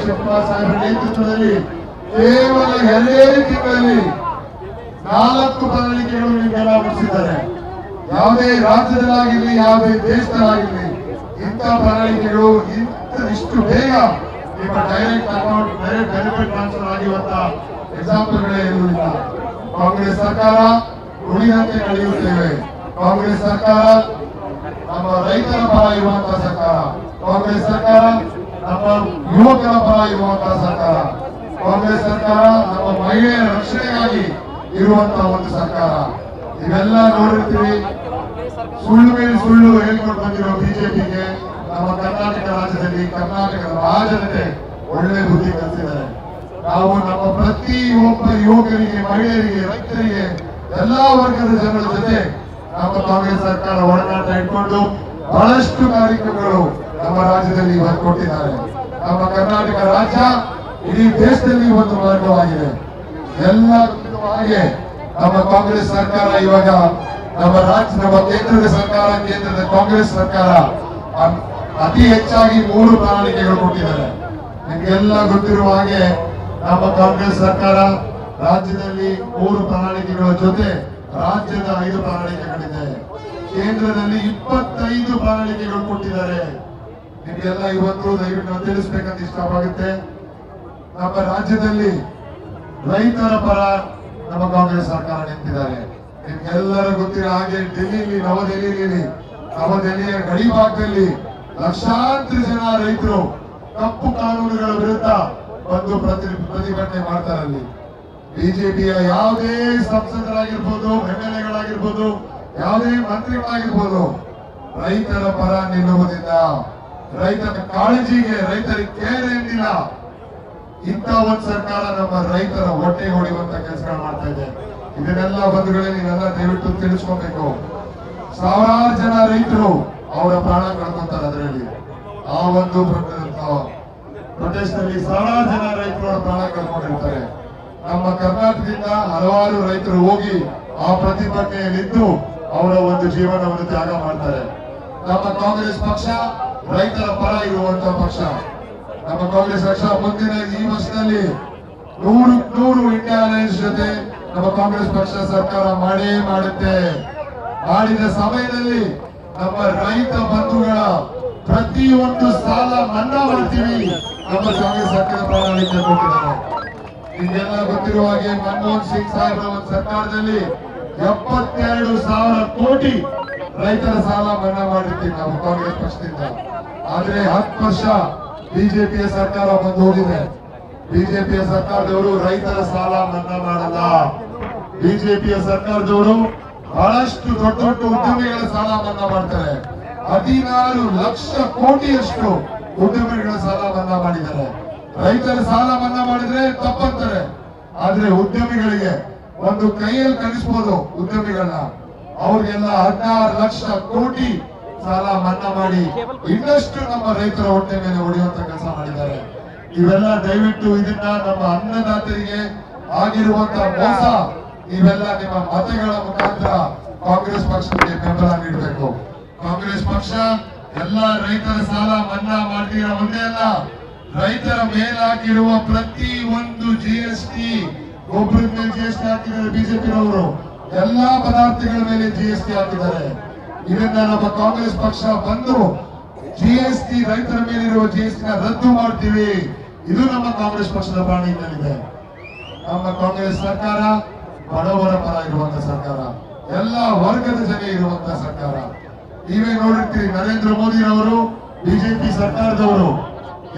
ಶಿವಕುಮಾರ್ ಸಾಹೇಬರ ನೇತೃತ್ವದಲ್ಲಿ ಕೇವಲ ಎರಡೇ ತಿಂಗಳಲ್ಲಿ ನಾಲ್ಕು ಪ್ರಣಾಳಿಕೆಗಳು ಮುಗಿಸಿದ್ದಾರೆ ಯಾವುದೇ ರಾಜ್ಯದಲ್ಲಾಗಿರಲಿ, ಯಾವುದೇ ದೇಶದಲ್ಲಾಗಿರಲಿ, ಇಂಥ ಇಂಥ ಇಷ್ಟು ಬೇಗ ನಿಮ್ಮ direct account direct benefit transfer ಆಗಿರುವಂತ ಎಕ್ಸಾಂಪಲ್ಗಳೇ ಇರುವುದಿಲ್ಲ. ಕಾಂಗ್ರೆಸ್ ಸರ್ಕಾರ ಉಳಿದಂತೆ ನಡೆಯುತ್ತೇವೆ. ಕಾಂಗ್ರೆಸ್ ಸರ್ಕಾರ ನಮ್ಮ ರೈತರ ಪರ ಇರುವಂತಹ ಸರ್ಕಾರ. ಕಾಂಗ್ರೆಸ್ ಸರ್ಕಾರ ನಮ್ಮ ಯುವಕರ ಪರ ಇರುವಂತಹ ಸರ್ಕಾರ. ಕಾಂಗ್ರೆಸ್ ಸರ್ಕಾರ ನಮ್ಮ ಮಹಿಳೆಯರ ರಕ್ಷಣೆಗಾಗಿ ಇರುವಂತಹ ಒಂದು ಸರ್ಕಾರ. ಇವೆಲ್ಲ ನೋಡಿರ್ತೀವಿ. ಸುಳ್ಳು ಮೇಲೆ ಸುಳ್ಳು ಹೇಳ್ಕೊಂಡು ಬಂದಿರೋ ಬಿಜೆಪಿಗೆ ನಮ್ಮ ಕರ್ನಾಟಕ ರಾಜ್ಯದಲ್ಲಿ ಕರ್ನಾಟಕದ ಮಹಾಜನತೆ ಒಳ್ಳೆ ಬುದ್ಧಿ ಕಲಿಸಿದ್ದಾರೆ. ನಾವು ನಮ್ಮ ಪ್ರತಿ ಒಬ್ಬ ಯುವಕರಿಗೆ ಮಹಿಳೆಯರಿಗೆ, ರೈತರಿಗೆ, ಎಲ್ಲಾ ವರ್ಗದ ಜನರ ಜೊತೆ ನಮ್ಮ ಕಾಂಗ್ರೆಸ್ ಸರ್ಕಾರ ಒಡನಾಟ ಇಟ್ಕೊಂಡು ಬಹಳಷ್ಟು ಕಾರ್ಯಕ್ರಮಗಳು ನಮ್ಮ ರಾಜ್ಯದಲ್ಲಿ ಇವತ್ತು ಕೊಟ್ಟಿದ್ದಾರೆ. ನಮ್ಮ ಕರ್ನಾಟಕ ರಾಜ್ಯ ಇಡೀ ದೇಶದಲ್ಲಿ ಒಂದು ಮಾರ್ಗವಾಗಿದೆ. ಎಲ್ಲ ಹಾಗೆ ನಮ್ಮ ಕಾಂಗ್ರೆಸ್ ಸರ್ಕಾರ ಇವಾಗ ನಮ್ಮ ರಾಜ್ಯ, ನಮ್ಮ ಕೇಂದ್ರದ ಸರ್ಕಾರ, ಕೇಂದ್ರದ ಕಾಂಗ್ರೆಸ್ ಸರ್ಕಾರ ಅತಿ ಹೆಚ್ಚಾಗಿ ಮೂರು ಪ್ರಣಾಳಿಕೆಗಳು ಕೊಟ್ಟಿದ್ದಾರೆ. ನಿಮಗೆಲ್ಲ ಗೊತ್ತಿರುವ ಹಾಗೆ ನಮ್ಮ ಕಾಂಗ್ರೆಸ್ ಸರ್ಕಾರ ರಾಜ್ಯದಲ್ಲಿ ಮೂರು ಪ್ರಣಾಳಿಕೆಗಳ ಜೊತೆ ರಾಜ್ಯದ ಐದು ಪ್ರಣಾಳಿಕೆಗಳಿದೆ. ಕೇಂದ್ರದಲ್ಲಿ ಇಪ್ಪತ್ತೈದು ಪ್ರಣಾಳಿಕೆಗಳು ಕೊಟ್ಟಿದ್ದಾರೆ. ನಿಮಗೆಲ್ಲ ಇವತ್ತು ದಯವಿಟ್ಟು ನಾವು ತಿಳಿಸ್ಬೇಕಂತ ಇಷ್ಟವಾಗುತ್ತೆ. ನಮ್ಮ ರಾಜ್ಯದಲ್ಲಿ ರೈತರ ಪರ ನಮ್ಮ ಕಾಂಗ್ರೆಸ್ ಸರ್ಕಾರ ನಿಂತಿದ್ದಾರೆ. ನಿಮ್ಗೆಲ್ಲರೂ ಗೊತ್ತಿರೋ ಹಾಗೆ ಡೆಲ್ಲಿಲಿ, ನವದೆಹಲಿಯಲ್ಲಿ, ನವದೆಹಲಿಯ ಗಡಿ ಭಾಗದಲ್ಲಿ ಲಕ್ಷಾಂತರ ಜನ ರೈತರು ತಪ್ಪು ಕಾನೂನುಗಳ ವಿರುದ್ಧ ಬಂದು ಪ್ರತಿ, ಪ್ರತಿಭಟನೆ ಮಾಡ್ತಾರೆ ಅಲ್ಲಿ. ಬಿಜೆಪಿಯ ಯಾವುದೇ ಸಂಸದರಾಗಿರ್ಬೋದು ಎಂ ಎಲ್ ಯಾವುದೇ ಮಂತ್ರಿಗಳಾಗಿರ್ಬೋದು, ರೈತರ ಪರ ನಿಲ್ಲುವುದಿಲ್ಲ. ರೈತರ ಕಾಳಜಿಗೆ ರೈತರಿಗೆ ಕೇರ್ ಏನಿಲ್ಲ ಇಂಥ ಒಂದು ಸರ್ಕಾರ ನಮ್ಮ ರೈತರ ಹೊಟ್ಟೆ ಹೊಡೆಯುವಂತ ಕೆಲಸಗಳು ಮಾಡ್ತಾ ಇದೆ. ಇದನ್ನೆಲ್ಲ ಬಂಧುಗಳೇ ನೀವೆಲ್ಲ ದಯವಿಟ್ಟು ತಿಳಿಸ್ಕೊಬೇಕು. ಸಾವಿರಾರು ಜನ ರೈತರು ಅವರ ಪ್ರಾಣ ಕಳ್ಕೊಂತಾರೆ ಅದರಲ್ಲಿ. ಆ ಒಂದು ಪ್ರೊಟೆಸ್ಟ್ನಲ್ಲಿ ಸಾವಿರಾರು ಜನ ರೈತರು ಅವರ ಪ್ರಾಣ ಕಳ್ಕೊಂಡಿರ್ತಾರೆ. ನಮ್ಮ ಕರ್ನಾಟಕದಿಂದ ಹಲವಾರು ರೈತರು ಹೋಗಿ ಆ ಪ್ರತಿಭಟನೆಯಲ್ಲಿದ್ದು ಅವರ ಒಂದು ಜೀವನವನ್ನು ತ್ಯಾಗ ಮಾಡ್ತಾರೆ. ನಮ್ಮ ಕಾಂಗ್ರೆಸ್ ಪಕ್ಷ ರೈತರ ಪರ ಇರುವಂತ ಪಕ್ಷ. ನಮ್ಮ ಕಾಂಗ್ರೆಸ್ ಪಕ್ಷ ಮುಂದಿನ ಈ ವರ್ಷದಲ್ಲಿ ನೂರು ನೂರು ಇಂಡಿಯಾ ಅಲಯನ್ಸ್ ಜೊತೆ ನಮ್ಮ ಕಾಂಗ್ರೆಸ್ ಪಕ್ಷ ಸರ್ಕಾರ ಮಾಡೇ ಮಾಡುತ್ತೆ. ಮಾಡಿದ ಸಮಯದಲ್ಲಿ ನಮ್ಮ ರೈತ ಬಂಧುಗಳ ಪ್ರತಿಯೊಂದು ಸಾಲ ಮನ್ನಾ ಮಾಡ್ತೀವಿ ನಮ್ಮ ಕಾಂಗ್ರೆಸ್ ಸರ್ಕಾರ ಪ್ರಣಾಳಿಕೆ ಕೊಟ್ಟಿದ್ದಾರೆ. ನಿಮಗೆಲ್ಲ ಗೊತ್ತಿರುವ ಹಾಗೆ ಮನಮೋಹನ್ ಸಿಂಗ್ ಸಾಹೇಬರ ಒಂದು ಸರ್ಕಾರದಲ್ಲಿ ಎಪ್ಪತ್ತೆರಡು ಸಾವಿರ ಕೋಟಿ ರೈತರ ಸಾಲ ಮನ್ನಾ ಮಾಡಿರ್ತೀವಿ ನಾವು ಕಾಂಗ್ರೆಸ್ ಪಕ್ಷದಿಂದ. ಆದ್ರೆ ಹತ್ತು ವರ್ಷ ಬಿಜೆಪಿ ಸರ್ಕಾರ ಬಂದು ಹೋಗಿದೆ. ಬಿಜೆಪಿ ಸರ್ಕಾರದವರು ರೈತರ ಸಾಲ ಮನ್ನಾ ಮಾಡಲ್ಲ. ಬಿಜೆಪಿ ಸರ್ಕಾರದವರು ಬಹಳಷ್ಟು ದೊಡ್ಡ ದೊಡ್ಡ ಉದ್ಯಮಿಗಳ ಸಾಲ ಮನ್ನಾ ಮಾಡ್ತಾರೆ. ಹದಿನಾರು ಲಕ್ಷ ಕೋಟಿಯಷ್ಟು ಉದ್ಯಮಿಗಳ ಸಾಲ ಮನ್ನಾ ಮಾಡಿದ್ದಾರೆ. ರೈತರ ಸಾಲ ಮನ್ನಾ ಮಾಡಿದ್ರೆ ತಪ್ಪಂತಾರೆ. ಆದ್ರೆ ಉದ್ಯಮಿಗಳಿಗೆ ಒಂದು ಕೈಯಲ್ಲಿ ಕಳಿಸ್ಬೋದು ಉದ್ಯಮಿಗಳನ್ನ. ಅವ್ರಿಗೆಲ್ಲ ಹದಿನಾರು ಲಕ್ಷ ಕೋಟಿ ಸಾಲ ಮನ್ನಾ ಮಾಡಿ ಇನ್ನಷ್ಟು ನಮ್ಮ ರೈತರ ಹೊಟ್ಟೆ ಮೇಲೆ ಹೊಡೆಯುವಂತ ಕೆಲಸ ಮಾಡಿದ್ದಾರೆ. ಇವೆಲ್ಲ ದಯವಿಟ್ಟು ಇದನ್ನ ನಮ್ಮ ಅನ್ನದಾತರಿಗೆ ಆಗಿರುವಂತ ಮೋಸ, ಇವೆಲ್ಲ ನಿಮ್ಮ ಮತಗಳ ಮುಖಾಂತರ ಕಾಂಗ್ರೆಸ್ ಪಕ್ಷಕ್ಕೆ ಬೆಂಬಲ ನೀಡಬೇಕು. ಕಾಂಗ್ರೆಸ್ ಪಕ್ಷ ಎಲ್ಲ ರೈತರ ಸಾಲ ಮನ್ನಾ ಮಾಡ್ತೀರ ಒಂದೇ ಅಲ್ಲ, ರೈತರ ಮೇಲಾಗಿರುವ ಪ್ರತಿ ಒಂದು ಜಿ ಎಸ್ ಟಿ ಒಬ್ಬರ ಮೇಲೆ ಜಿ ಎಸ್ ಟಿ ಹಾಕಿದ್ದಾರೆ ಬಿಜೆಪಿನವರು ಎಲ್ಲಾ ಪದಾರ್ಥಗಳ ಮೇಲೆ ಜಿ ಎಸ್ ಟಿ ಹಾಕಿದ್ದಾರೆ. ಇದನ್ನ ನಮ್ಮ ಕಾಂಗ್ರೆಸ್ ಪಕ್ಷ ಬಂದು ಜಿ ಎಸ್ ಟಿ ರೈತರ ಮೇಲಿರುವ ಜಿ ಎಸ್ ಟಿ ರದ್ದು ಮಾಡ್ತೀವಿ. ಇದು ನಮ್ಮ ಕಾಂಗ್ರೆಸ್ ಪಕ್ಷದ ಬಾಣಿನಲ್ಲಿದೆ ನಮ್ಮ ಕಾಂಗ್ರೆಸ್ ಸರ್ಕಾರ ಬಡವರ ಪರ ಇರುವಂತ ಸರ್ಕಾರ. ಎಲ್ಲ ವರ್ಗದ ಜನ ಇರುವಂತ ಸರ್ಕಾರ. ನೀವೇ ನೋಡಿರ್ತೀರಿ ನರೇಂದ್ರ ಮೋದಿ ಅವರು ಬಿಜೆಪಿ ಸರ್ಕಾರದವರು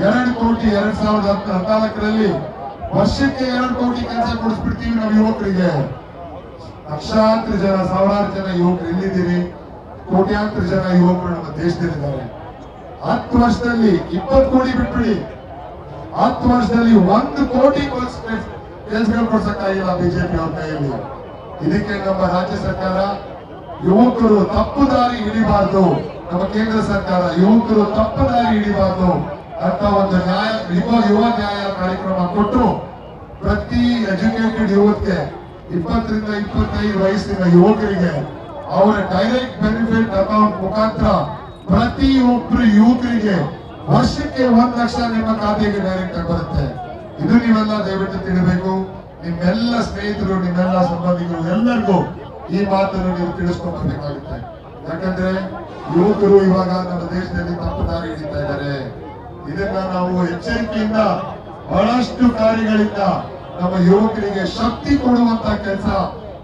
ಎರಡು ಕೋಟಿ ಎರಡ್ ಸಾವಿರದ ಹದಿನಾಲ್ಕರಲ್ಲಿ ವರ್ಷಕ್ಕೆ ಎರಡು ಕೋಟಿ ಕೆಲಸ ಕೊಡಿಸ್ಬಿಡ್ತೀವಿ ನಾವು ಯುವಕರಿಗೆ. ಲಕ್ಷಾಂತರ ಜನ, ಸಾವಿರಾರು ಜನ ಯುವಕರು ಎಲ್ಲಿದ್ದೀರಿ? ಕೋಟ್ಯಾಂತರ ಜನ ಯುವಕರು ನಮ್ಮ ದೇಶದಲ್ಲಿದ್ದಾರೆ. ಹತ್ತು ವರ್ಷದಲ್ಲಿ ಇಪ್ಪತ್ತು ಕೋಟಿ ಬಿಟ್ಬಿಡಿ. ಹತ್ತು ವರ್ಷದಲ್ಲಿ ಒಂದು ಕೋಟಿ ಕೆಲಸಗಳು ಕೊಡ್ಸಕ್ಕಾಗಿಲ್ಲ ಬಿಜೆಪಿ ಅವ್ರ ಕೈಯಲ್ಲಿ. ಇದಕ್ಕೆ ನಮ್ಮ ರಾಜ್ಯ ಸರ್ಕಾರ, ಯುವಕರು ತಪ್ಪು ದಾರಿ ಹಿಡಿಬಾರ್ದು. ನಮ್ಮ ಕೇಂದ್ರ ಸರ್ಕಾರ, ಯುವಕರು ತಪ್ಪು ದಾರಿ ಹಿಡಿಬಾರ್ದು. ಅಂತ ಒಂದು ನ್ಯಾಯ, ಯುವ ಯುವ ನ್ಯಾಯ ಕಾರ್ಯಕ್ರಮ ಕೊಟ್ಟು ಪ್ರತಿ ಎಜುಕೇಟೆಡ್ ಯುವತ್ಗೆ ಇಪ್ಪತ್ತರಿಂದ ಇಪ್ಪತ್ತೈದು ವಯಸ್ಸಿನ ಯುವಕರಿಗೆ ಅವರ ಡೈರೆಕ್ಟ್ ಬೆನಿಫಿಟ್ ಅಕೌಂಟ್ ಮುಖಾಂತರ ಪ್ರತಿ ಒಬ್ರು ಯುವಕರಿಗೆ ವರ್ಷಕ್ಕೆ ಒಂದ್ ಲಕ್ಷ ನಿಮ್ಮ ಖಾತೆಗೆ ಡೈರೆಕ್ಟ್ ಆಗಿ ಬರುತ್ತೆ. ಇದು ನೀವೆಲ್ಲ ದಯವಿಟ್ಟು ತಿಳಿಬೇಕು. ನಿಮ್ಮೆಲ್ಲ ಸ್ನೇಹಿತರು, ನಿಮ್ಮೆಲ್ಲ ಸಂಬಂಧಿಗಳು ಎಲ್ಲರಿಗೂ ಈ ಮಾತನ್ನು ನೀವು ತಿಳಿಸ್ಕೊಳ್ಬೇಕಾಗುತ್ತೆ ಯಾಕಂದ್ರೆ ಯುವಕರು ಇವಾಗ ನಮ್ಮ ದೇಶದಲ್ಲಿ ತಪ್ಪು ದಾರಿ ಹಿಡಿತಾ ಇದ್ದಾರೆ. ಇದನ್ನ ನಾವು ಎಚ್ಚರಿಕೆಯಿಂದ ಬಹಳಷ್ಟು ಕಾರ್ಯಗಳಿಂದ ನಮ್ಮ ಯುವಕರಿಗೆ ಶಕ್ತಿ ಕೊಡುವಂತ ಕೆಲಸ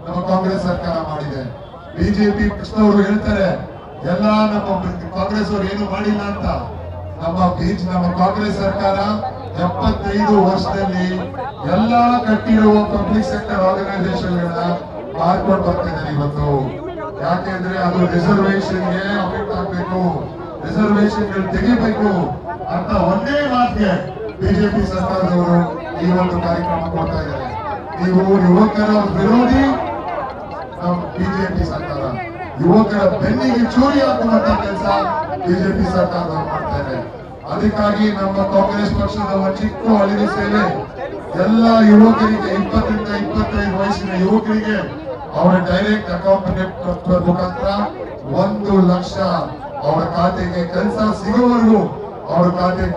ನಮ್ಮ ಕಾಂಗ್ರೆಸ್ ಸರ್ಕಾರ ಮಾಡಿದೆ. ಬಿಜೆಪಿ ಕೃಷ್ಣವರು ಹೇಳ್ತಾರೆ, ಎಲ್ಲ ನಮ್ಮ ಕಾಂಗ್ರೆಸ್ ಅವರು ಏನು ಮಾಡಿಲ್ಲ ಅಂತ. ನಮ್ಮ ಬೀಚ್, ನಮ್ಮ ಕಾಂಗ್ರೆಸ್ ಸರ್ಕಾರ ಎಪ್ಪತ್ತೈದು ವರ್ಷದಲ್ಲಿ ಎಲ್ಲಾ ಕಟ್ಟಿರುವ ಪಬ್ಲಿಕ್ ಸೆಕ್ಟರ್ ಆರ್ಗನೈಸೇಷನ್ಗಳನ್ನ ಮಾರ್ಕೊಂಡು ಬರ್ತಿದ್ದಾರೆ ಇವತ್ತು. ಯಾಕೆಂದ್ರೆ ಅದು ರಿಸರ್ವೇಶನ್ಗೆ ಅಫೆಕ್ಟ್ ಆಗ್ಬೇಕು. ರಿಸರ್ವೇಶನ್ ತೆಗಿಬೇಕು ಅಂತ ಒಂದೇ ಮಾತಿಗೆ ಬಿಜೆಪಿ ಸರ್ಕಾರದವರು ಈ ಒಂದು ಕಾರ್ಯಕ್ರಮ ಕೊಡ್ತಾ ಇದ್ದಾರೆ. ನೀವು ಯುವಕರ ವಿರೋಧಿ ನಮ್ಮ ಬಿಜೆಪಿ ಸರ್ಕಾರ. ಯುವಕರ ಬೆನ್ನಿಗೆ ಚೂರಿ ಹಾಕುವಂತ ಕೆಲಸ ಬಿಜೆಪಿ ಸರ್ಕಾರ ಮಾಡ್ತಾ ಇದೆ ಅದಕ್ಕಾಗಿ ನಮ್ಮ ಕಾಂಗ್ರೆಸ್ ಪಕ್ಷದ ಚಿಕ್ಕ ಅಳಿವಿ ಸೇರಿ ಎಲ್ಲ ಯುವಕರಿಗೆ ಇಪ್ಪತ್ತರಿಂದ ಇಪ್ಪತ್ತೈದು ವಯಸ್ಸಿನ ಯುವಕರಿಗೆ ಅವರ ಡೈರೆಕ್ಟ್ ಅಕೌಂಟ್ ಮುಖಾಂತರ ಒಂದು ಲಕ್ಷ ಅವರ ಖಾತೆಗೆ ಕೆಲಸ ಸಿಗುವವರೆಗೂ ಅವರ ಖಾತೆಗೆ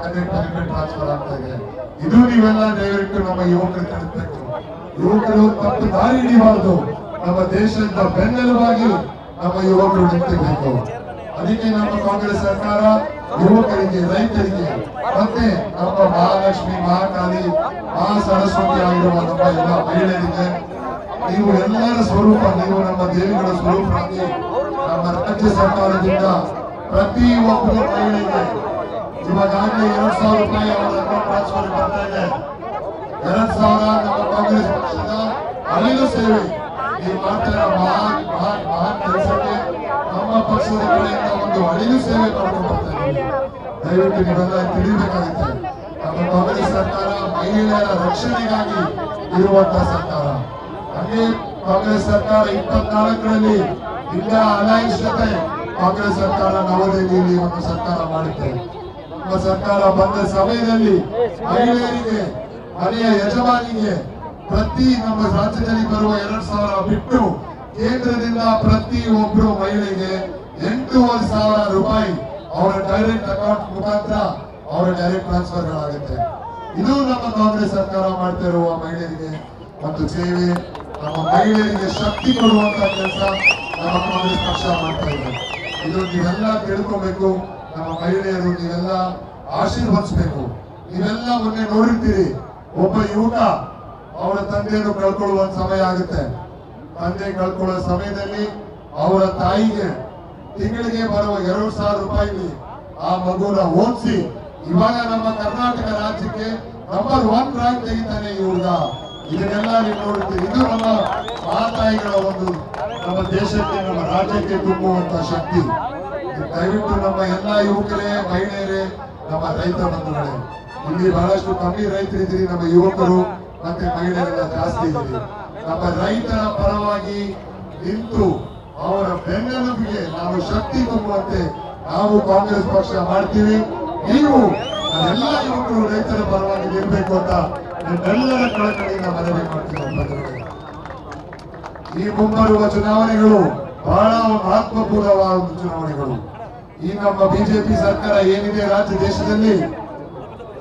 ಟ್ರಾನ್ಸ್ಫರ್ ಆಗ್ತಾ ಇದೆ. ಇದು ನೀವೆಲ್ಲ ದಯವಿಟ್ಟು ನಮ್ಮ ಯುವಕರು ತಿಳಿಸ್ಬೇಕು ಯುವಕರು ತಪ್ಪು ದಾರಿ ಹಿಡಿಬಾರದು ನಮ್ಮ ದೇಶದ ಬೆನ್ನೆಲುಬಾಗಿ ನಮ್ಮ ಯುವಕರು ನಿಂತಿರಬೇಕು. ಅದಕ್ಕೆ ನಮ್ಮ ಕಾಂಗ್ರೆಸ್ ಸರ್ಕಾರ ಯುವಕರಿಗೆ, ರೈತರಿಗೆ, ಮತ್ತೆ ನಮ್ಮ ಮಹಾಲಕ್ಷ್ಮಿ ಮಹಾಕಾಲಿ ಮಹಾ ಸರಸ್ವತಿ ಆಗಿರುವ ನಮ್ಮ ಎಲ್ಲ ಮಹಿಳೆಯರಿಗೆ, ನೀವು ಎಲ್ಲರ ಸ್ವರೂಪ, ನೀವು ನಮ್ಮ ದೇವಿಗಳ ಸ್ವರೂಪವಾಗಿ ನಮ್ಮ ರಾಜ್ಯ ಸರ್ಕಾರದಿಂದ ಪ್ರತಿ ಒಬ್ಬರು ಮಹಿಳೆಗೆ ಇವಾಗಲೇ ಎರಡ್ ಸಾವಿರ ರೂಪಾಯಿ ಅವರ ಅಕೌಂಟ್ ಟ್ರಾನ್ಸ್ಫರ್ ಬರ್ತಾ ಇದೆ ಎರಡ್ ಸಾವಿರ ನಮ್ಮ ಕಾಂಗ್ರೆಸ್ ಪಕ್ಷದ ಸೇವೆ ನೀವು ಮಾಡ್ತಿರೋ ಮಹಾನ್ ಮಹಾನ್ ಮಹಾನ್ ಕೆಲಸಕ್ಕೆ ನಮ್ಮ ಪಕ್ಷದ ಕಡೆಯಿಂದ ಒಂದು ಅಳಿಲು ಸೇವೆ ಮಾಡ್ಕೊಂಡು ಬರ್ತಾ ಇದ್ದೀವಿ ದಯವಿಟ್ಟು ನೀವೆಲ್ಲ ತಿಳಿಬೇಕಾಗುತ್ತೆ. ನಮ್ಮ ಕಾಂಗ್ರೆಸ್ ಸರ್ಕಾರ, ಮಹಿಳೆಯರ ರಕ್ಷಣೆಗಾಗಿ ಇರುವಂತಹ ಸರ್ಕಾರ. ಹಾಗೆ ಕಾಂಗ್ರೆಸ್ ಸರ್ಕಾರ ಇಪ್ಪತ್ನಾಲ್ಕರಲ್ಲಿ ಇಂಡಿಯಾ ಅಲಯನ್ಸ್ ಜೊತೆ ಕಾಂಗ್ರೆಸ್ ಸರ್ಕಾರ ನವದೆಹಲಿಯಲ್ಲಿ ಒಂದು ಸರ್ಕಾರ ಮಾಡುತ್ತೆ ನಮ್ಮ ಸರ್ಕಾರ ಬಂದ ಸಮಯದಲ್ಲಿ ಮಹಿಳೆಯರಿಗೆ, ಮನೆಯ ಯಜಮಾನಿಗೆ ಪ್ರತಿ ನಮ್ಮ ರಾಜ್ಯದಲ್ಲಿ ಬರುವ ಎರಡು ಸಾವಿರ ಬಿಟ್ಟು ಕೇಂದ್ರದಿಂದ ಪ್ರತಿ ಒಬ್ರು ಮಹಿಳೆಗೆ ಎಂಟೂವರೆ ಸಾವಿರ ರೂಪಾಯಿ ಅವರ ಡೈರೆಕ್ಟ್ ಅಕೌಂಟ್ ಮುಖಾಂತರ ಅವರ ಡೈರೆಕ್ಟ್ ಟ್ರಾನ್ಸ್ಫರ್ ಗಳಾಗುತ್ತೆ ಇದು ನಮ್ಮ ಕಾಂಗ್ರೆಸ್ ಸರ್ಕಾರ ಮಾಡ್ತಾ ಇರುವ ಮಹಿಳೆಯರಿಗೆ ಒಂದು ಸೇವೆ, ನಮ್ಮ ಮಹಿಳೆಯರಿಗೆ ಶಕ್ತಿ ಕೊಡುವಂತ ಕೆಲಸ ನಮ್ಮ ಕಾಂಗ್ರೆಸ್ ಪಕ್ಷ ಮಾಡ್ತಾ ಇದೆ. ಇದು ನೀವೆಲ್ಲ ತಿಳ್ಕೊಬೇಕು. ನಮ್ಮ ಮಹಿಳೆಯರು ನೀವೆಲ್ಲ ಆಶೀರ್ವದಿಸ್ಬೇಕು. ನೀವೆಲ್ಲ ಮೊನ್ನೆ ನೋಡಿರ್ತೀರಿ, ಒಬ್ಬ ಯುವಕ ಅವರ ತಂದೆಯನ್ನು ಕಳ್ಕೊಳ್ಳುವ ಸಮಯ ಆಗುತ್ತೆ. ತಂದೆ ಕಳ್ಕೊಳ್ಳೋ ಸಮಯದಲ್ಲಿ ಅವರ ತಾಯಿಗೆ ತಿಂಗಳಿಗೆ ಬರುವ ಎರಡು ಸಾವಿರ ರೂಪಾಯಿ ಆ ಮಗುನ ಓದಿಸಿ, ಇವಾಗ ನಮ್ಮ ಕರ್ನಾಟಕ ರಾಜ್ಯಕ್ಕೆ ನಂಬರ್ ಒನ್ ರ್ಯಾಂಕ್ ತೆಗಿತಾನೆ ಈ ಹುಡುಗ. ಇದನ್ನೆಲ್ಲ ನೀವು ನೋಡುತ್ತೀರಿ ಇದು ನಮ್ಮ ಮಾತಾಯಿಗಳ ಒಂದು ನಮ್ಮ ದೇಶಕ್ಕೆ, ನಮ್ಮ ರಾಜ್ಯಕ್ಕೆ ತುಂಬುವಂತ ಶಕ್ತಿ. ದಯವಿಟ್ಟು ನಮ್ಮ ಎಲ್ಲ ಯುವಕರೇ, ಮಹಿಳೆಯರೇ, ನಮ್ಮ ರೈತ ಬಂಧುಗಳೇ, ಇಲ್ಲಿ ಬಹಳಷ್ಟು ಕಮ್ಮಿ ರೈತರಿದ್ದೀರಿ, ನಮ್ಮ ಯುವಕರು, ಮತ್ತೆ ಮಹಿಳೆಯರೆಲ್ಲ ಜಾಸ್ತಿ ಇದ್ದೀರಿ ನಮ್ಮ ರೈತರ ಪರವಾಗಿ ನಿಂತು ಅವರ ಬೆನ್ನೆಲುಬಿಗೆ ನಾವು ಶಕ್ತಿ ತುಂಬುವಂತೆ ನಾವು ಕಾಂಗ್ರೆಸ್ ಪಕ್ಷ ಮಾಡ್ತೀವಿ ನೀವು ಎಲ್ಲ ಯುವಕರು ರೈತರ ಪರವಾಗಿ ನಿಲ್ಬೇಕು ಅಂತ ನಮ್ಮೆಲ್ಲರ ಕಳಕಳಿಯಿಂದ ಮನವಿ ಮಾಡ್ತೀವಿ. ಈ ಮುಂಬರುವ ಚುನಾವಣೆಗಳು ಬಹಳ ಮಹತ್ವಪೂರ್ಣವಾದ ಚುನಾವಣೆಗಳು. ಈ ನಮ್ಮ ಬಿಜೆಪಿ ಸರ್ಕಾರ ಏನಿದೆ? ರಾಜ್ಯ ದೇಶದಲ್ಲಿ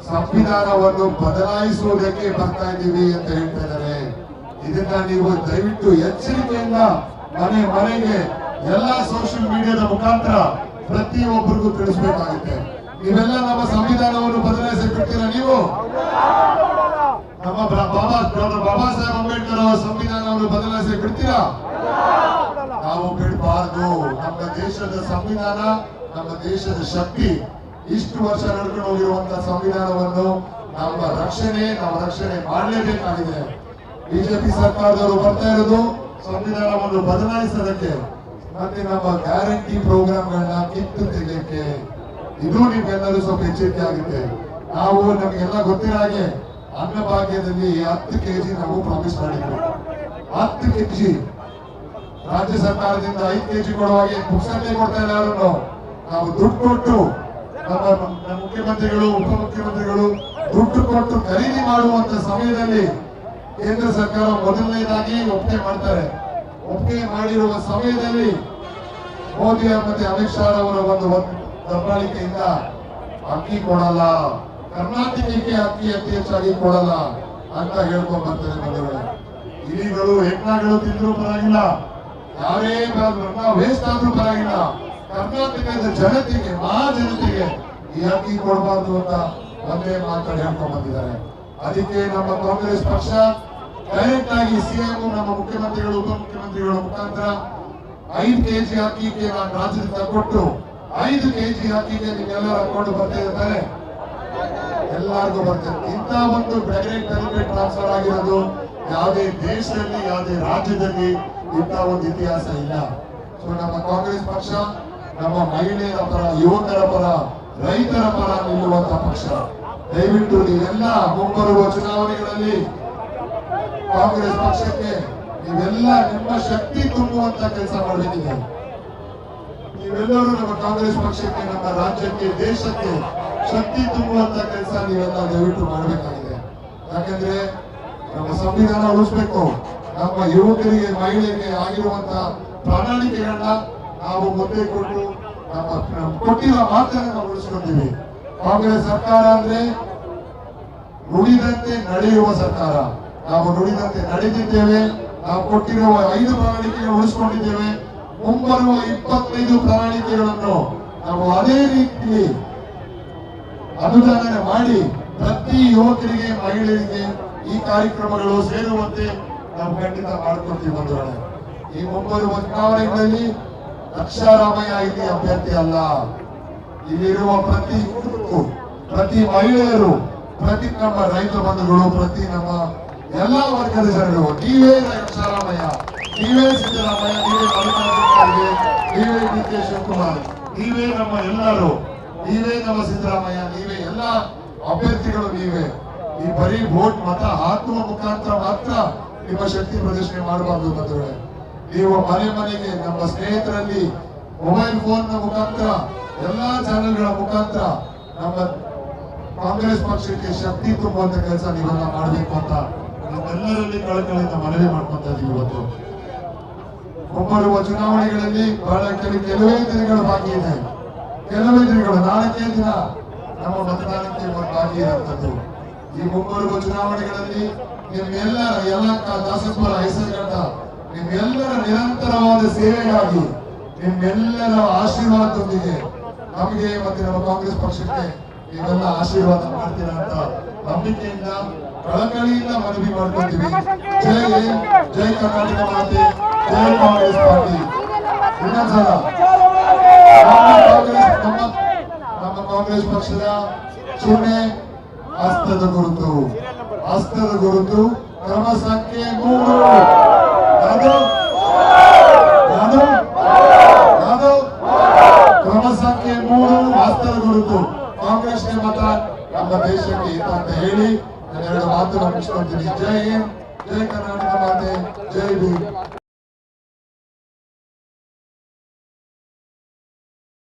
ಸಂವಿಧಾನವನ್ನು ಬದಲಾಯಿಸುವುದಕ್ಕೆ ಬರ್ತಾ ಇದ್ದೀವಿ ಅಂತ ಹೇಳ್ತಾ ಇದ್ದಾರೆ. ಇದನ್ನ ನೀವು ದಯವಿಟ್ಟು ಎಚ್ಚರಿಕೆಯಿಂದ ಮನೆ ಮನೆಗೆ ಎಲ್ಲಾ ಸೋಷಿಯಲ್ ಮೀಡಿಯಾದ ಮುಖಾಂತರ ಪ್ರತಿಯೊಬ್ಬರಿಗೂ ತಿಳಿಸಬೇಕಾಗುತ್ತೆ. ನೀವೆಲ್ಲ ನಮ್ಮ ಸಂವಿಧಾನವನ್ನು ಬದಲಾಯಿಸಿ ಬಿಡ್ತೀರಾ ನೀವು? ನಮ್ಮ ಬಾಬಾ ಡಾಕ್ಟರ್ ಬಾಬಾ ಸಾಹೇಬ್ ಅಂಬೇಡ್ಕರ್ ಅವರ ಸಂವಿಧಾನವನ್ನು ಬದಲಾಯಿಸಿ ಬಿಡ್ತೀರಾ ನಾವು ಬಿಡಬಾರ್ದು ನಮ್ಮ ದೇಶದ ಸಂವಿಧಾನ, ನಮ್ಮ ದೇಶದ ಶಕ್ತಿ. ಇಷ್ಟು ವರ್ಷ ನಡ್ಕೊಂಡು ಹೋಗಿರುವಂತಹ ಸಂವಿಧಾನವನ್ನು ನಮ್ಮ ರಕ್ಷಣೆ, ನಾವು ರಕ್ಷಣೆ ಮಾಡಲೇಬೇಕಾಗಿದೆ. ಬಿಜೆಪಿ ಸರ್ಕಾರದವರು ಬರ್ತಾ ಇರೋದು ಸಂವಿಧಾನವನ್ನು ಬದಲಾಯಿಸೋದಕ್ಕೆ, ಮತ್ತೆ ನಮ್ಮ ಗ್ಯಾರಂಟಿ ಪ್ರೋಗ್ರಾಮ್ಗಳನ್ನ ಕಿತ್ತು ತೆಗೆಯಕ್ಕೆ. ಇದು ನಿಮ್ಗೆಲ್ಲರೂ ಸ್ವಲ್ಪ ಎಚ್ಚರಿಕೆ ಆಗುತ್ತೆ. ನಾವು ನಮಗೆಲ್ಲ ಗೊತ್ತಿರೋ ಹಾಗೆ ಅನ್ನಭಾಗ್ಯದಲ್ಲಿ ಹತ್ತು ಕೆಜಿ ನಾವು ಪ್ರಾಮಿಸ್ ಮಾಡಿದ್ವಿ. ಹತ್ತು ಕೆಜಿ ರಾಜ್ಯ ಸರ್ಕಾರದಿಂದ ಐದು ಕೆಜಿ ಕೊಡುವಾಗೆ ಪುಕ್ಸಟ್ಟೆ ಕೊಡ್ತಾ ಇಲ್ಲ ಯಾರನ್ನು? ನಾವು ದುಡ್ಡು ಕೊಟ್ಟು ನಮ್ಮ ಮುಖ್ಯಮಂತ್ರಿಗಳು, ಉಪಮುಖ್ಯಮಂತ್ರಿಗಳು ದುಡ್ಡು ಕೊಟ್ಟು ಖರೀದಿ ಮಾಡುವಂತ ಸಮಯದಲ್ಲಿ ಕೇಂದ್ರ ಸರ್ಕಾರ ಮೊದಲನೇದಾಗಿ ಒಪ್ಪಿಗೆ ಮಾಡ್ತಾರೆ. ಒಪ್ಪಿಗೆ ಮಾಡಿರುವ ಸಮಯದಲ್ಲಿ ಮೋದಿ ಮತ್ತೆ ಅಮಿತ್ ಶಾ ಅವರ ಒಂದು ದಬ್ಬಾಳಿಕೆಯಿಂದ ಅಕ್ಕಿ ಕೊಡಲ್ಲ. ಕರ್ನಾಟಕಕ್ಕೆ ಅಕ್ಕಿ ಅತಿ ಹೆಚ್ಚಾಗಿ ಕೊಡಲ್ಲ ಅಂತ ಹೇಳ್ಕೊಂಡ್ ಬರ್ತಾರೆ ಬಂಧುಗಳೇ ಇಲಿಗಳು ಹೆಗ್ನಾಗಳು ತಿಂದ್ರು ಪರವಾಗಿಲ್ಲ. ಯಾರೇ ವೇಸ್ಟ್ ಆದ್ರೂ ಪರವಾಗಿಲ್ಲ. ಕರ್ನಾಟಕದ ಜನತೆಗೆ ಮಾ ಜನತೆಗೆ ಈ ಅಕ್ಕಿ ಕೊಡಬಾರ್ದು ಅಂತ ಒಂದೇ ಮಾತಾಡಿ ಹೇಳ್ಕೊಂಡ್ ಬಂದಿದ್ದಾರೆ. ಅದಕ್ಕೆ ನಮ್ಮ ಕಾಂಗ್ರೆಸ್ ಪಕ್ಷ ಡೈರೆಕ್ಟ್ ಆಗಿ ಸಿಎಂ ನಮ್ಮ ಮುಖ್ಯಮಂತ್ರಿಗಳು, ಉಪಮುಖ್ಯಮಂತ್ರಿಗಳ ಮುಖಾಂತರ ಐದು ಕೆಜಿ ಅಕ್ಕಿಗೆ ನಾನು ರಾಜ್ಯದಿಂದ ಕೊಟ್ಟು ಐದು ಕೆಜಿ ಅಕ್ಕಿಗೆ ನೀವೆಲ್ಲರೂ ಹಾಕೊಂಡು ಬರ್ತಾ ಇದ್ದಾರೆ. ಎಲ್ಲರಿಗೂ ಬರ್ತದೆ. ಇಂಥ ಒಂದು ಡೈರೆಕ್ಟ್ ಟ್ರಾನ್ಸ್ಫರ್ ಆಗಿರೋದು ಯಾವುದೇ ದೇಶದಲ್ಲಿ, ಯಾವುದೇ ರಾಜ್ಯದಲ್ಲಿ ಇಂಥ ಒಂದು ಇತಿಹಾಸ ಇಲ್ಲ. ಸೊ ನಮ್ಮ ಕಾಂಗ್ರೆಸ್ ಪಕ್ಷ, ನಮ್ಮ ಮಹಿಳೆಯರ ಪರ, ಯುವಕರ ಪರ, ರೈತರ ಪರ ನಿಲ್ಲುವಂತ ಪಕ್ಷ. ದಯವಿಟ್ಟು ನೀವೆಲ್ಲ ಮುಂಬರುವ ಚುನಾವಣೆಗಳಲ್ಲಿ ಕಾಂಗ್ರೆಸ್ ಪಕ್ಷಕ್ಕೆ ನೀವೆಲ್ಲ ನಿಮ್ಮ ಶಕ್ತಿ ತುಂಬುವಂತ ಕೆಲಸ ಮಾಡಬೇಕಿದೆ. ನೀವೆಲ್ಲರೂ ನಮ್ಮ ಕಾಂಗ್ರೆಸ್ ಪಕ್ಷಕ್ಕೆ, ನಮ್ಮ ರಾಜ್ಯಕ್ಕೆ, ದೇಶಕ್ಕೆ ಶಕ್ತಿ ತುಂಬುವಂತ ಕೆಲಸ ನೀವೆಲ್ಲ ದಯವಿಟ್ಟು ಮಾಡಬೇಕಾಗಿದೆ. ಯಾಕಂದ್ರೆ ನಮ್ಮ ಸಂವಿಧಾನ ಉಳಿಸ್ಬೇಕು. ನಮ್ಮ ಯುವಕರಿಗೆ ಮಹಿಳೆಯರಿಗೆ ಆಗಿರುವಂತಹ ಪ್ರಣಾಳಿಕೆಗಳನ್ನ ನಾವು ಮುಂದೆ ಕೊಟ್ಟು ನಮ್ಮ ಕೊಟ್ಟಿರುವ ಕೊಟ್ಟಿರೋ ಮಾತನ್ನ ನಾವು ಉಳಿಸ್ಕೊತೀವಿ ಕಾಂಗ್ರೆಸ್ ಸರ್ಕಾರ ಅಂದ್ರೆ ನುಡಿದಂತೆ ನಡೆಯುವ ಸರ್ಕಾರ. ನಾವು ನುಡಿದಂತೆ ನಡೆದಿದ್ದೇವೆ. ನಾವು ಕೊಟ್ಟಿರುವ ಐದು ಪ್ರಣಾಳಿಕೆಗಳನ್ನು ಉಳಿಸ್ಕೊಂಡಿದ್ದೇವೆ. ಮುಂಬರುವ ಇಪ್ಪತ್ತೈದು ಪ್ರಣಾಳಿಕೆಗಳನ್ನು ನಾವು ಅದೇ ರೀತಿ ಅನುದಾನ ಮಾಡಿ ಪ್ರತಿ ಯುವಕರಿಗೆ, ಮಹಿಳೆಯರಿಗೆ ಈ ಕಾರ್ಯಕ್ರಮಗಳು ಸೇರುವಂತೆ ನಾವು ಖಂಡಿತ ಮಾಡಿಕೊಡ್ತೀವಿ ಬಂಧುಗಳೇ. ಈ ಮುಂಬರುವ ಚುನಾವಣೆಗಳಲ್ಲಿ ಲಕ್ಷಾರಾಮಯ್ಯ ಇಲ್ಲಿ ಅಭ್ಯರ್ಥಿ ಅಲ್ಲ. ಇಲ್ಲಿರುವ ಪ್ರತಿ ಕುಟುಂಬ ಪ್ರತಿ ಮಹಿಳೆಯರು, ಪ್ರತಿ ನಮ್ಮ ರೈತ ಬಂಧುಗಳು, ಪ್ರತಿ ನಮ್ಮ ಎಲ್ಲಾ ವರ್ಗದ ಜನರು, ನೀವೇ ಲಕ್ಷಾರಾಮಯ್ಯ ನೀವೇ ಸಿದ್ದರಾಮಯ್ಯ, ನೀವೇ ಮಲ್ಲಿಕಾರ್ಜುನ ನೀವೇ ಡಿ ಕೆ ಶಿವಕುಮಾರ್, ನೀವೇ ನಮ್ಮ ಎಲ್ಲರೂ, ನೀವೇ ನಮ್ಮ ಸಿದ್ದರಾಮಯ್ಯ, ನೀವೇ ಎಲ್ಲ ಅಭ್ಯರ್ಥಿಗಳು ನೀವೇ. ಈ ಬರೀ ವೋಟ್ ಮತ ಹಾಕುವ ಮುಖಾಂತರ ಮಾತ್ರ ನಿಮ್ಮ ಶಕ್ತಿ ಪ್ರದರ್ಶನ ಮಾಡಬಾರ್ದು ಬಂಧುಗಳೇ ನೀವು ಮನೆ ಮನೆಗೆ, ನಮ್ಮ ಸ್ನೇಹಿತರಲ್ಲಿ ಮೊಬೈಲ್ ಫೋನ್ನ ಮುಖಾಂತರ, ಎಲ್ಲಾ ಚಾನೆಲ್ಗಳ ಮುಖಾಂತರ ನಮ್ಮ ಕಾಂಗ್ರೆಸ್ ಪಕ್ಷಕ್ಕೆ ಶಕ್ತಿ ತುಂಬುವಂತ ಕೆಲಸ ನೀವೆಲ್ಲ ಮಾಡಬೇಕು ಅಂತ ನಮ್ಮೆಲ್ಲರಲ್ಲಿ ಕಳಕಳಿಯಿಂದ ಮನವಿ ಮಾಡ್ಕೊಂತ ಇದೀವಿ ಇವತ್ತು. ಮುಂಬರುವ ಚುನಾವಣೆಗಳಲ್ಲಿ ಬಹಳ ಕೆಲವು ಕೆಲವೇ ದಿನಗಳು ಬಾಕಿ ಇದೆ. ಕೆಲವೇ ದಿನಗಳು, ನಾಲ್ಕೇ ದಿನ ನಮ್ಮ ಮತದಾನಕ್ಕೆ ಬಾಕಿ ಇರುವಂತದ್ದು. ಈ ಮುಂಬರುವ ಚುನಾವಣೆಗಳಲ್ಲಿ ನಿಮ್ಮೆಲ್ಲರ ಯಲಕ ದಾಸಪುರ ಹೆಸರುಗಂಡ ನಿಮ್ಮೆಲ್ಲರ ನಿರಂತರವಾದ ಸೇವೆಗಾಗಿ ನಿಮ್ಮೆಲ್ಲರ ಆಶೀರ್ವಾದದೊಂದಿಗೆ ನಮಗೆ ಮತ್ತೆ ನಮ್ಮ ಕಾಂಗ್ರೆಸ್ ಪಕ್ಷಕ್ಕೆ ನೀವೆಲ್ಲ ಆಶೀರ್ವಾದ ಮಾಡ್ತೀರಾ ಅಂತ ನಂಬಿಕೆಯಿಂದ, ಕಳಕಳಿಯಿಂದ ಮನವಿ ಮಾಡ್ಕೊಳ್ತೀವಿ. ಜೈ ಜೈ ಕರ್ನಾಟಕ ಮಾತೆ, ಜೈ ಕಾಂಗ್ರೆಸ್ ಪಾರ್ಟಿ. ಇನ್ನೊಂದ್ಸಲ ನಮ್ಮ ಕಾಂಗ್ರೆಸ್ ನಮ್ಮ ಕಾಂಗ್ರೆಸ್ ಪಕ್ಷದ ಚಿಹ್ನೆ ಹಸ್ತದ ಗುರುತು. ಹಸ್ತದ ಗುರುತು ಕ್ರಮ ಸಂಖ್ಯೆ ಮೂರು ಯಾವುದು ಯಾವುದು ಯಾವುದು ಕ್ರಮ ಸಂಖ್ಯೆ ಮೂರು ಹಸ್ತದ ಗುರುತು ಕಾಂಗ್ರೆಸ್ಗೆ ಮತ ನಮ್ಮ ದೇಶಕ್ಕೆ ಹಿತ ಅಂತ ಹೇಳಿ ನಾನು ಎರಡು ಮಾತನ್ನು ಮುಗಿಸ್ಕೊಳ್ತೀನಿ ಜೈ ಹಿಂದ್ ಜೈ ಕರ್ನಾಟಕ